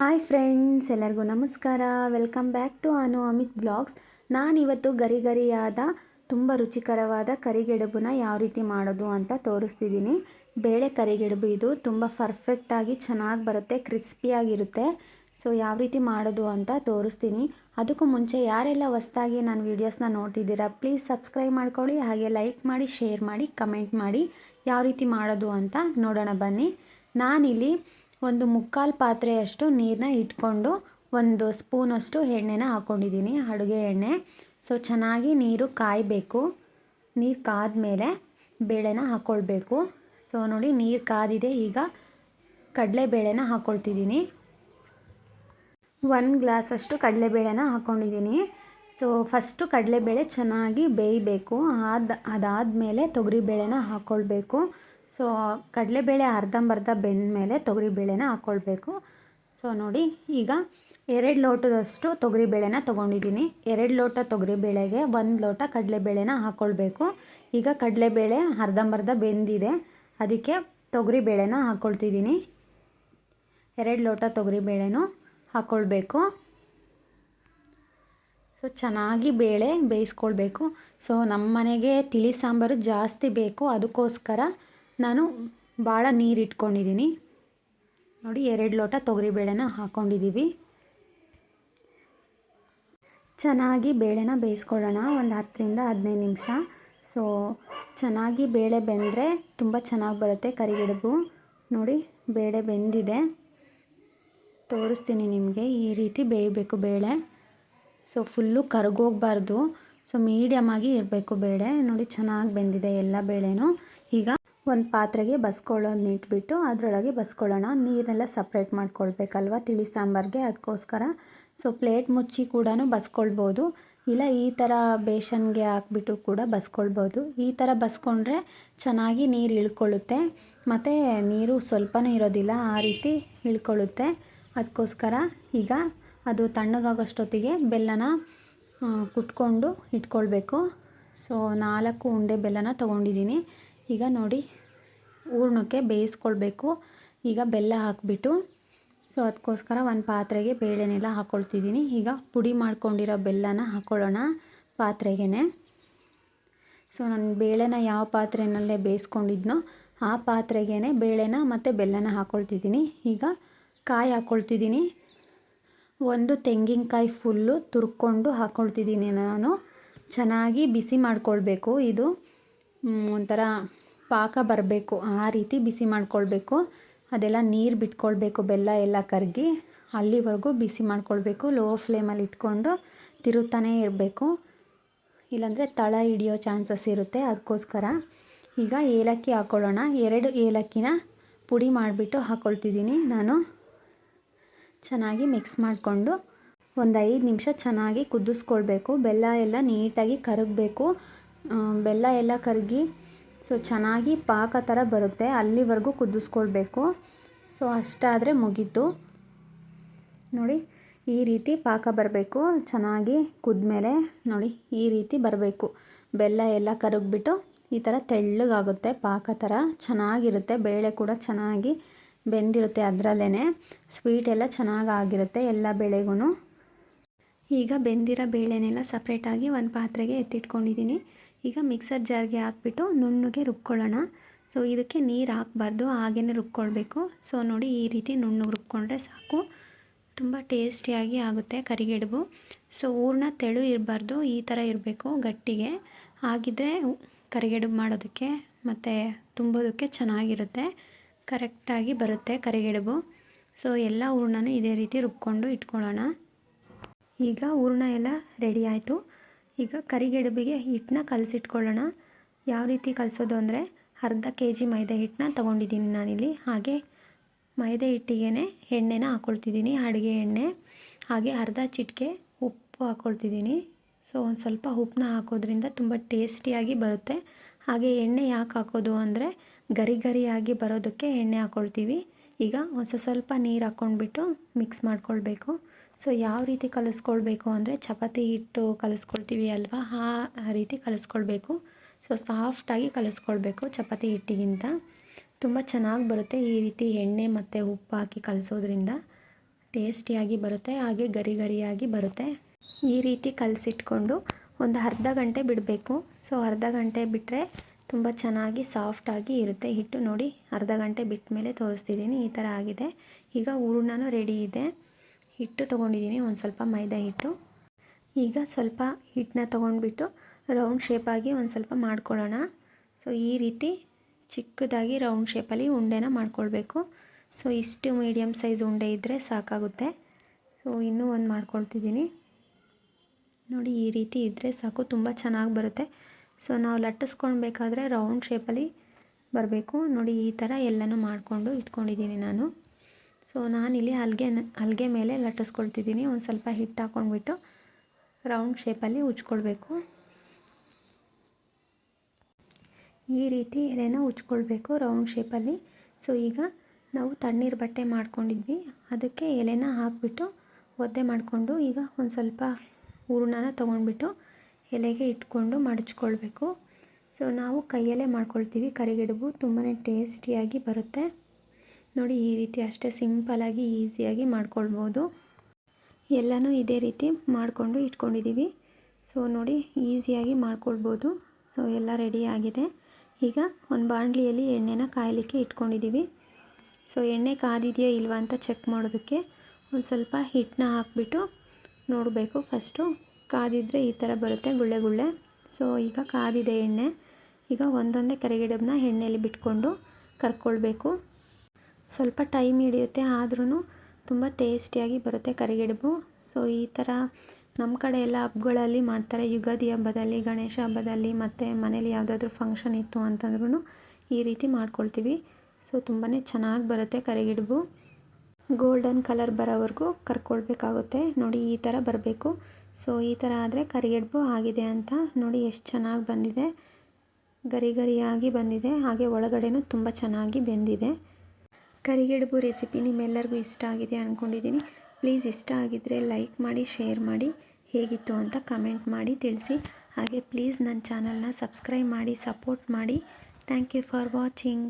Hi friends, ಎಲ್ಲರಿಗೂ ನಮಸ್ಕಾರ. Welcome back to Anu Amit blogs ನಾನಿವತ್ತು ಗರಿ ಗರಿಯಾದ, ತುಂಬ ರುಚಿಕರವಾದ ಕರಿಗೆಡುಬನ್ನ ಯಾವ ರೀತಿ ಮಾಡೋದು ಅಂತ ತೋರಿಸ್ತಿದ್ದೀನಿ. ಬೇಳೆ ಕರಿಗೆಡುಬು ಇದು ತುಂಬ ಪರ್ಫೆಕ್ಟಾಗಿ ಚೆನ್ನಾಗಿ ಬರುತ್ತೆ ಕ್ರಿಸ್ಪಿಯಾಗಿರುತ್ತೆ ಸೊ ಯಾವ ರೀತಿ ಮಾಡೋದು ಅಂತ ತೋರಿಸ್ತೀನಿ. ಅದಕ್ಕೂ ಮುಂಚೆ ಯಾರೆಲ್ಲ ಹೊಸ್ದಾಗಿ ನಾನು ವೀಡಿಯೋಸ್ನ ನೋಡ್ತಿದ್ದೀರಾ ಪ್ಲೀಸ್ ಸಬ್ಸ್ಕ್ರೈಬ್ ಮಾಡ್ಕೊಳ್ಳಿ, ಹಾಗೆ ಲೈಕ್ ಮಾಡಿ ಶೇರ್ ಮಾಡಿ ಕಮೆಂಟ್ ಮಾಡಿ, ಯಾವ ರೀತಿ ಮಾಡೋದು ಅಂತ ನೋಡೋಣ ಬನ್ನಿ. ನಾನಿಲ್ಲಿ ಒಂದು ಮುಕ್ಕಾಲು ಪಾತ್ರೆಯಷ್ಟು ನೀರನ್ನ ಇಟ್ಕೊಂಡು ಒಂದು ಸ್ಪೂನಷ್ಟು ಎಣ್ಣೆನ ಹಾಕ್ಕೊಂಡಿದ್ದೀನಿ ಅಡುಗೆ ಎಣ್ಣೆ. ಸೊ ಚೆನ್ನಾಗಿ ನೀರು ಕಾಯಬೇಕು. ನೀರು ಕಾದ್ಮೇಲೆ ಬೇಳೆನ ಹಾಕ್ಕೊಳ್ಬೇಕು ಸೊ ನೋಡಿ ನೀರು ಕಾದಿದೆ, ಈಗ ಕಡಲೆಬೇಳೆನ ಹಾಕ್ಕೊಳ್ತಿದ್ದೀನಿ ಒಂದು ಗ್ಲಾಸಷ್ಟು ಕಡಲೆಬೇಳೆನ ಹಾಕ್ಕೊಂಡಿದ್ದೀನಿ ಸೊ ಫಸ್ಟು ಕಡಲೆಬೇಳೆ ಚೆನ್ನಾಗಿ ಬೇಯಬೇಕು. ಆದ, ಅದಾದಮೇಲೆ ತೊಗರಿಬೇಳೆನ ಹಾಕ್ಕೊಳ್ಬೇಕು ಸೊ, ಕಡಲೆಬೇಳೆ ಅರ್ಧಂಬರ್ಧ ಬೆಂದಮೇಲೆ ತೊಗರಿಬೇಳೆನ ಹಾಕ್ಕೊಳ್ಬೇಕು ಸೊ, ನೋಡಿ, ಈಗ ಎರಡು ಲೋಟದಷ್ಟು ತೊಗರಿಬೇಳೆನ ತೊಗೊಂಡಿದ್ದೀನಿ. ಎರಡು ಲೋಟ ತೊಗರಿಬೇಳೆಗೆ ಒಂದು ಲೋಟ ಕಡಲೆಬೇಳೆನ ಹಾಕ್ಕೊಳ್ಬೇಕು ಈಗ ಕಡಲೆಬೇಳೆ ಅರ್ಧಂಬರ್ಧ ಬೆಂದಿದೆ. ಅದಕ್ಕೆ ತೊಗರಿಬೇಳೆನ ಹಾಕ್ಕೊಳ್ತಿದ್ದೀನಿ ಎರಡು ಲೋಟ ತೊಗರಿಬೇಳೆನೂ ಹಾಕ್ಕೊಳ್ಬೇಕು ಸೊ, ಚೆನ್ನಾಗಿ ಬೇಳೆ ಬೇಯಿಸ್ಕೊಳ್ಬೇಕು. ಸೊ ನಮ್ಮ ಮನೆಗೆ ತಿಳಿ ಸಾಂಬಾರು ಜಾಸ್ತಿ ಬೇಕು. ಅದಕ್ಕೋಸ್ಕರ ನಾನು ಭಾಳ ನೀರು ಇಟ್ಕೊಂಡಿದ್ದೀನಿ ನೋಡಿ, ಎರಡು ಲೋಟ ತೊಗರಿಬೇಳೆನ ಹಾಕ್ಕೊಂಡಿದ್ದೀವಿ ಚೆನ್ನಾಗಿ ಬೇಳೆನ ಬೇಯಿಸ್ಕೊಳ್ಳೋಣ, ಒಂದು ಹತ್ತರಿಂದ ಹದಿನೈದು ನಿಮಿಷ. ಸೊ ಚೆನ್ನಾಗಿ ಬೇಳೆ ಬೆಂದರೆ ತುಂಬ ಚೆನ್ನಾಗಿ ಬರುತ್ತೆ ಕರಿಗಿಡಬು. ನೋಡಿ, ಬೇಳೆ ಬೆಂದಿದೆ. ತೋರಿಸ್ತೀನಿ ನಿಮಗೆ ಈ ರೀತಿ ಬೇಯಬೇಕು ಬೇಳೆ. ಸೊ ಫುಲ್ಲು ಕರಗೋಗಬಾರ್ದು. ಸೊ ಮೀಡಿಯಮ್ ಆಗಿ ಇರಬೇಕು ಬೇಳೆ. ನೋಡಿ, ಚೆನ್ನಾಗಿ ಬೆಂದಿದೆ ಎಲ್ಲ ಬೇಳೆನೂ. ಈಗ ಒಂದು ಪಾತ್ರೆಗೆ ಬಸ್ಕೊಳ್ಳೋದನ್ನ ಇಟ್ಬಿಟ್ಟು ಅದರೊಳಗೆ ಬಸ್ಕೊಳ್ಳೋಣ. ನೀರನ್ನೆಲ್ಲ ಸಪ್ರೇಟ್ ಮಾಡ್ಕೊಳ್ಬೇಕಲ್ವ ತಿಳಿ ಸಾಂಬಾರಿಗೆ? ಅದಕ್ಕೋಸ್ಕರ ಸೊ ಪ್ಲೇಟ್ ಮುಚ್ಚಿ ಕೂಡ ಬಸ್ಕೊಳ್ಬೋದು. ಇಲ್ಲ ಈ ಥರ ಬೇಷನ್ಗೆ ಹಾಕ್ಬಿಟ್ಟು ಕೂಡ ಬಸ್ಕೊಳ್ಬೋದು. ಈ ಥರ ಬಸ್ಕೊಂಡ್ರೆ ಚೆನ್ನಾಗಿ ನೀರು ಇಳ್ಕೊಳ್ಳುತ್ತೆ. ಮತ್ತು ನೀರು ಸ್ವಲ್ಪನೂ ಇರೋದಿಲ್ಲ, ಆ ರೀತಿ ಇಳ್ಕೊಳ್ಳುತ್ತೆ. ಅದಕ್ಕೋಸ್ಕರ ಈಗ ಅದು ತಣ್ಣಗಾಗೋಷ್ಟೊತ್ತಿಗೆ ಬೆಲ್ಲನ ಕುಟ್ಕೊಂಡು ಇಟ್ಕೊಳ್ಬೇಕು. ಸೊ ನಾಲ್ಕು ಉಂಡೆ ಬೆಲ್ಲನ ತೊಗೊಂಡಿದ್ದೀನಿ. ಈಗ ನೋಡಿ ಹೂರ್ಣಕ್ಕೆ ಬೇಯಿಸ್ಕೊಳ್ಬೇಕು. ಈಗ ಬೆಲ್ಲ ಹಾಕಿಬಿಟ್ಟು, ಸೊ ಅದಕ್ಕೋಸ್ಕರ ಒಂದು ಪಾತ್ರೆಗೆ ಬೇಳೆನೆಲ್ಲ ಹಾಕ್ಕೊಳ್ತಿದ್ದೀನಿ ಈಗ ಪುಡಿ ಮಾಡ್ಕೊಂಡಿರೋ ಬೆಲ್ಲನ ಹಾಕ್ಕೊಳ್ಳೋಣ ಪಾತ್ರೆಗೇ ಸೊ ನಾನು ಬೇಳೆನ ಯಾವ ಪಾತ್ರೆನಲ್ಲೇ ಬೇಯಿಸ್ಕೊಂಡಿದ್ನೋ ಆ ಪಾತ್ರೆಗೇ ಬೇಳೆನ ಮತ್ತು ಬೆಲ್ಲನ ಹಾಕ್ಕೊಳ್ತಿದ್ದೀನಿ ಈಗ ಕಾಯಿ ಹಾಕ್ಕೊಳ್ತಿದ್ದೀನಿ ಒಂದು ತೆಂಗಿನಕಾಯಿ ಫುಲ್ಲು ತುರ್ಕೊಂಡು ಹಾಕ್ಕೊಳ್ತಿದ್ದೀನಿ ನಾನು. ಚೆನ್ನಾಗಿ ಬಿಸಿ ಮಾಡ್ಕೊಳ್ಬೇಕು ಇದು. ಒಂಥರ ಪಾಕ ಬರಬೇಕು, ಆ ರೀತಿ ಬಿಸಿ ಮಾಡ್ಕೊಳ್ಬೇಕು. ಅದೆಲ್ಲ ನೀರು ಬಿಟ್ಕೊಳ್ಬೇಕು, ಬೆಲ್ಲ ಎಲ್ಲ ಕರಗಿ. ಅಲ್ಲಿವರೆಗೂ ಬಿಸಿ ಮಾಡ್ಕೊಳ್ಬೇಕು ಲೋ ಫ್ಲೇಮಲ್ಲಿ ಇಟ್ಕೊಂಡು ತಿರುತ್ತಾನೇ ಇರಬೇಕು. ಇಲ್ಲಾಂದರೆ ತಳ ಹಿಡಿಯೋ ಚಾನ್ಸಸ್ ಇರುತ್ತೆ ಅದಕ್ಕೋಸ್ಕರ ಈಗ ಏಲಕ್ಕಿ ಹಾಕ್ಕೊಳ್ಳೋಣ ಎರಡು ಏಲಕ್ಕಿನ ಪುಡಿ ಮಾಡಿಬಿಟ್ಟು ಹಾಕ್ಕೊಳ್ತಿದ್ದೀನಿ ನಾನು. ಚೆನ್ನಾಗಿ ಮಿಕ್ಸ್ ಮಾಡಿಕೊಂಡು ಒಂದು ಐದು ನಿಮಿಷ ಚೆನ್ನಾಗಿ ಕುದಿಸ್ಕೊಳ್ಬೇಕು. ಬೆಲ್ಲ ಎಲ್ಲ ನೀಟಾಗಿ ಕರಗಬೇಕು. ಬೆಲ್ಲ ಎಲ್ಲ ಕರಗಿ ಸೊ ಚೆನ್ನಾಗಿ ಪಾಕ ಥರ ಬರುತ್ತೆ, ಅಲ್ಲಿವರೆಗೂ ಕುದಿಸ್ಕೊಳ್ಬೇಕು. ಸೊ ಅಷ್ಟಾದರೆ ಮುಗೀತು. ನೋಡಿ, ಈ ರೀತಿ ಪಾಕ ಬರಬೇಕು, ಚೆನ್ನಾಗಿ ಕುದ್ಮೇಲೆ ನೋಡಿ, ಈ ರೀತಿ ಬರಬೇಕು. ಬೆಲ್ಲ ಎಲ್ಲ ಕರಗಿಬಿಟ್ಟು ಈ ಥರ ತೆಳ್ಳಗಾಗುತ್ತೆ ಪಾಕ ಥರ, ಚೆನ್ನಾಗಿರುತ್ತೆ, ಬೇಳೆ ಕೂಡ ಚೆನ್ನಾಗಿ ಬೆಂದಿರುತ್ತೆ ಅದರಲ್ಲೇ ಸ್ವೀಟ್ ಎಲ್ಲ ಚೆನ್ನಾಗಿ ಆಗಿರುತ್ತೆ ಎಲ್ಲ ಬೇಳೆಗೂ ಈಗ ಬೆಂದಿರೋ ಬೇಳೆನೆಲ್ಲ ಸಪ್ರೇಟಾಗಿ ಒಂದು ಪಾತ್ರೆಗೆ ಎತ್ತಿಟ್ಕೊಂಡಿದ್ದೀನಿ. ಈಗ ಮಿಕ್ಸರ್ ಜಾರ್ಗೆ ಹಾಕ್ಬಿಟ್ಟು ನುಣ್ಣಗೆ ರುಬ್ಕೊಳ್ಳೋಣ. ಸೊ ಇದಕ್ಕೆ ನೀರು ಹಾಕಬಾರ್ದು ಹಾಗೇ ರುಬ್ಕೊಳ್ಬೇಕು. ಸೊ ನೋಡಿ ಈ ರೀತಿ ನುಣ್ಣಗೆ ರುಬ್ಕೊಂಡ್ರೆ ಸಾಕು. ತುಂಬ ಟೇಸ್ಟಿಯಾಗಿ ಆಗುತ್ತೆ ಕರಿಗೆಡುಬು. ಸೊ ಊರನ್ನ ತೆಳು ಇರಬಾರ್ದು, ಈ ಥರ ಇರಬೇಕು ಗಟ್ಟಿಗೆ. ಹಾಗಿದ್ರೆ ಕರಿಗೆಡುಬು ಮಾಡೋದಕ್ಕೆ ಮತ್ತು ತುಂಬೋದಕ್ಕೆ ಚೆನ್ನಾಗಿರುತ್ತೆ. ಕರೆಕ್ಟಾಗಿ ಬರುತ್ತೆ ಕರಿಗೆಡುಬು. ಸೊ ಎಲ್ಲ ಹೂರ್ಣನೂ ಇದೇ ರೀತಿ ರುಬ್ಕೊಂಡು ಇಟ್ಕೊಳ್ಳೋಣ. ಈಗ ಹೂರ್ಣ ಎಲ್ಲ ರೆಡಿ ಆಯಿತು. ಈಗ ಕರಿಗೆಡುಬಿಗೆ ಹಿಟ್ಟನ್ನ ಕಲಸಿಟ್ಕೊಳ್ಳೋಣ. ಯಾವ ರೀತಿ ಕಲಸೋದು ಅಂದರೆ ಅರ್ಧ ಕೆ ಜಿ ಮೈದಾ ಹಿಟ್ಟನ್ನ ತೊಗೊಂಡಿದ್ದೀನಿ ನಾನಿಲ್ಲಿ. ಹಾಗೆ ಮೈದಾ ಹಿಟ್ಟಿಗೆ ಎಣ್ಣೆನ ಹಾಕ್ಕೊಳ್ತಿದ್ದೀನಿ ಅಡುಗೆ ಎಣ್ಣೆ. ಹಾಗೆ ಅರ್ಧ ಚಿಟಿಕೆ ಉಪ್ಪು ಹಾಕ್ಕೊಳ್ತಿದ್ದೀನಿ ಸೊ, ಒಂದು ಸ್ವಲ್ಪ ಉಪ್ಪನ್ನ ಹಾಕೋದ್ರಿಂದ ತುಂಬ ಟೇಸ್ಟಿಯಾಗಿ ಬರುತ್ತೆ. ಹಾಗೆ ಎಣ್ಣೆ ಯಾಕೆ ಹಾಕೋದು ಅಂದರೆ ಗರಿ ಗರಿಯಾಗಿ ಬರೋದಕ್ಕೆ ಎಣ್ಣೆ ಹಾಕ್ಕೊಳ್ತೀವಿ ಈಗ ಹೊಸ ಸ್ವಲ್ಪ ನೀರು ಹಾಕ್ಕೊಂಡ್ಬಿಟ್ಟು ಮಿಕ್ಸ್ ಮಾಡ್ಕೊಳ್ಬೇಕು. ಸೊ ಯಾವ ರೀತಿ ಕಲಿಸ್ಕೊಳ್ಬೇಕು ಅಂದರೆ ಚಪಾತಿ ಹಿಟ್ಟು ಕಲಿಸ್ಕೊಳ್ತೀವಿ ಅಲ್ವಾ? ಆ ರೀತಿ ಕಲಿಸ್ಕೊಳ್ಬೇಕು. ಸೊ ಸಾಫ್ಟಾಗಿ ಕಲಿಸ್ಕೊಳ್ಬೇಕು ಚಪಾತಿ ಹಿಟ್ಟಿಗಿಂತ. ತುಂಬ ಚೆನ್ನಾಗಿ ಬರುತ್ತೆ ಈ ರೀತಿ ಎಣ್ಣೆ ಮತ್ತು ಉಪ್ಪು ಹಾಕಿ ಕಲಿಸೋದ್ರಿಂದ. ಟೇಸ್ಟಿಯಾಗಿ ಬರುತ್ತೆ, ಹಾಗೆ ಗರಿ ಗರಿಯಾಗಿ ಬರುತ್ತೆ. ಈ ರೀತಿ ಕಲಸಿಟ್ಕೊಂಡು ಒಂದು ಅರ್ಧ ಗಂಟೆ ಬಿಡಬೇಕು. ಸೊ ಅರ್ಧ ಗಂಟೆ ಬಿಟ್ಟರೆ ತುಂಬ ಚೆನ್ನಾಗಿ ಸಾಫ್ಟಾಗಿ ಇರುತ್ತೆ. ಹಿಟ್ಟು ನೋಡಿ ಅರ್ಧ ಗಂಟೆ ಬಿಟ್ಟ ಮೇಲೆ ತೋರಿಸ್ತಿದ್ದೀನಿ, ಈ ಥರ ಆಗಿದೆ. ಈಗ ಹೂರ್ಣನೂ ರೆಡಿ ಇದೆ. ಹಿಟ್ಟು ತೊಗೊಂಡಿದ್ದೀನಿ, ಒಂದು ಸ್ವಲ್ಪ ಮೈದಾ ಹಿಟ್ಟು. ಈಗ ಸ್ವಲ್ಪ ಹಿಟ್ಟನ್ನ ತೊಗೊಂಡ್ಬಿಟ್ಟು ರೌಂಡ್ ಶೇಪಾಗಿ ಒಂದು ಸ್ವಲ್ಪ ಮಾಡ್ಕೊಳ್ಳೋಣ. ಸೊ ಈ ರೀತಿ ಚಿಕ್ಕದಾಗಿ ರೌಂಡ್ ಶೇಪಲ್ಲಿ ಉಂಡೆನ ಮಾಡ್ಕೊಳ್ಬೇಕು. ಸೊ ಇಷ್ಟು ಮೀಡಿಯಮ್ ಸೈಜ್ ಉಂಡೆ ಇದ್ದರೆ ಸಾಕಾಗುತ್ತೆ. ಸೊ ಇನ್ನೂ ಒಂದು ಮಾಡ್ಕೊಳ್ತಿದ್ದೀನಿ. ನೋಡಿ, ಈ ರೀತಿ ಇದ್ದರೆ ಸಾಕು, ತುಂಬ ಚೆನ್ನಾಗಿ ಬರುತ್ತೆ. ಸೊ ನಾವು ಲಟ್ಟಿಸ್ಕೊಳ್ಬೇಕಾದ್ರೆ ರೌಂಡ್ ಶೇಪಲ್ಲಿ ಬರಬೇಕು. ನೋಡಿ, ಈ ಥರ ಎಲ್ಲನೂ ಮಾಡಿಕೊಂಡು ಇಟ್ಕೊಂಡಿದ್ದೀನಿ ನಾನು. ಸೊ ನಾನಿಲ್ಲಿ ಹಲ್ಗೆ ಹಲ್ಗೆ ಮೇಲೆ ಲಟ್ಟಿಸ್ಕೊಳ್ತಿದ್ದೀನಿ. ಒಂದು ಸ್ವಲ್ಪ ಹಿಟ್ಟು ಹಾಕ್ಕೊಂಡ್ಬಿಟ್ಟು ರೌಂಡ್ ಶೇಪಲ್ಲಿ ಉಜ್ಕೊಳ್ಬೇಕು. ಈ ರೀತಿ ಎಲೆನ ಉಜ್ಕೊಳ್ಬೇಕು ರೌಂಡ್ ಶೇಪಲ್ಲಿ ಸೊ ಈಗ ನಾವು ತಣ್ಣೀರು ಬಟ್ಟೆ ಮಾಡ್ಕೊಂಡಿದ್ವಿ. ಅದಕ್ಕೆ ಎಲೆನ ಹಾಕಿಬಿಟ್ಟು ಒದ್ದೆ ಮಾಡಿಕೊಂಡು ಈಗ ಒಂದು ಸ್ವಲ್ಪ ಹೂರ್ಣನ ತೊಗೊಂಡ್ಬಿಟ್ಟು ಎಲೆಗೆ ಇಟ್ಕೊಂಡು ಮಡಚ್ಕೊಳ್ಬೇಕು. ಸೊ ನಾವು ಕೈಯಲ್ಲೇ ಮಾಡ್ಕೊಳ್ತೀವಿ. ಕರಿಗಡುಬು ತುಂಬಾ ಟೇಸ್ಟಿಯಾಗಿ ಬರುತ್ತೆ. ನೋಡಿ ಈ ರೀತಿ ಅಷ್ಟೇ ಸಿಂಪಲಾಗಿ ಈಸಿಯಾಗಿ ಮಾಡ್ಕೊಳ್ಬೋದು. ಎಲ್ಲನೂ ಇದೇ ರೀತಿ ಮಾಡಿಕೊಂಡು ಇಟ್ಕೊಂಡಿದ್ದೀವಿ. ಸೊ ನೋಡಿ ಈಸಿಯಾಗಿ ಮಾಡ್ಕೊಳ್ಬೋದು. ಸೊ ಎಲ್ಲ ರೆಡಿ ಆಗಿದೆ. ಈಗ ಒಂದು ಬಾಣಲಿಯಲ್ಲಿ ಎಣ್ಣೆನ ಕಾಯಲಿಕ್ಕೆ ಇಟ್ಕೊಂಡಿದ್ದೀವಿ. ಸೊ ಎಣ್ಣೆ ಕಾದಿದೆಯಾ ಇಲ್ವಾ ಅಂತ ಚೆಕ್ ಮಾಡೋದಕ್ಕೆ ಒಂದು ಸ್ವಲ್ಪ ಹಿಟ್ಟನ್ನ ಹಾಕಿಬಿಟ್ಟು ನೋಡಬೇಕು. ಫಸ್ಟು ಕಾದಿದ್ರೆ ಈ ಥರ ಬರುತ್ತೆ, ಗುಳ್ಳೆ ಗುಳ್ಳೆ. ಸೊ ಈಗ ಕಾದಿದೆ ಎಣ್ಣೆ. ಈಗ ಒಂದೊಂದೇ ಕರಿಗಿಡಬನ್ನ ಎಣ್ಣೆಯಲ್ಲಿ ಬಿಟ್ಕೊಂಡು ಕರ್ಕೊಳ್ಬೇಕು. ಸ್ವಲ್ಪ ಟೈಮ್ ಹಿಡಿಯುತ್ತೆ ಆದ್ರೂ ತುಂಬ ಟೇಸ್ಟಿಯಾಗಿ ಬರುತ್ತೆ ಕರಿಗಿಡಬು. ಸೊ ಈ ಥರ ನಮ್ಮ ಕಡೆ ಎಲ್ಲ ಹಬ್ಬಗಳಲ್ಲಿ ಮಾಡ್ತಾರೆ. ಯುಗಾದಿ ಹಬ್ಬದಲ್ಲಿ, ಗಣೇಶ ಹಬ್ಬದಲ್ಲಿ, ಮತ್ತು ಮನೇಲಿ ಯಾವುದಾದ್ರೂ ಫಂಕ್ಷನ್ ಇತ್ತು ಅಂತಂದ್ರೂ ಈ ರೀತಿ ಮಾಡ್ಕೊಳ್ತೀವಿ. ಸೊ ತುಂಬಾ ಚೆನ್ನಾಗಿ ಬರುತ್ತೆ ಕರಿಗಿಡಬು. ಗೋಲ್ಡನ್ ಕಲರ್ ಬರೋವರೆಗೂ ಕರ್ಕೊಳ್ಬೇಕಾಗುತ್ತೆ. ನೋಡಿ, ಈ ಥರ ಬರಬೇಕು. ಸೊ ಈ ಥರ ಆದರೆ ಕರಿಗಡುಬು ಆಗಿದೆ ಅಂತ ನೋಡಿ ಎಷ್ಟು ಚೆನ್ನಾಗಿ ಬಂದಿದೆ. ಗರಿ ಗರಿಯಾಗಿ ಬಂದಿದೆ. ಹಾಗೆ ಒಳಗಡೆನೂ ತುಂಬ ಚೆನ್ನಾಗಿ ಬೆಂದಿದೆ. ಕರಿಗಡುಬು ರೆಸಿಪಿ ನಿಮ್ಮೆಲ್ಲರಿಗೂ ಇಷ್ಟ ಆಗಿದೆ ಅಂದ್ಕೊಂಡಿದ್ದೀನಿ ಪ್ಲೀಸ್ ಇಷ್ಟ ಆಗಿದ್ದರೆ ಲೈಕ್ ಮಾಡಿ, ಶೇರ್ ಮಾಡಿ, ಹೇಗಿತ್ತು ಅಂತ ಕಮೆಂಟ್ ಮಾಡಿ ತಿಳಿಸಿ. ಹಾಗೆ ಪ್ಲೀಸ್ ನನ್ನ ಚಾನಲ್ನ ಸಬ್ಸ್ಕ್ರೈಬ್ ಮಾಡಿ, ಸಪೋರ್ಟ್ ಮಾಡಿ. Thank you for watching.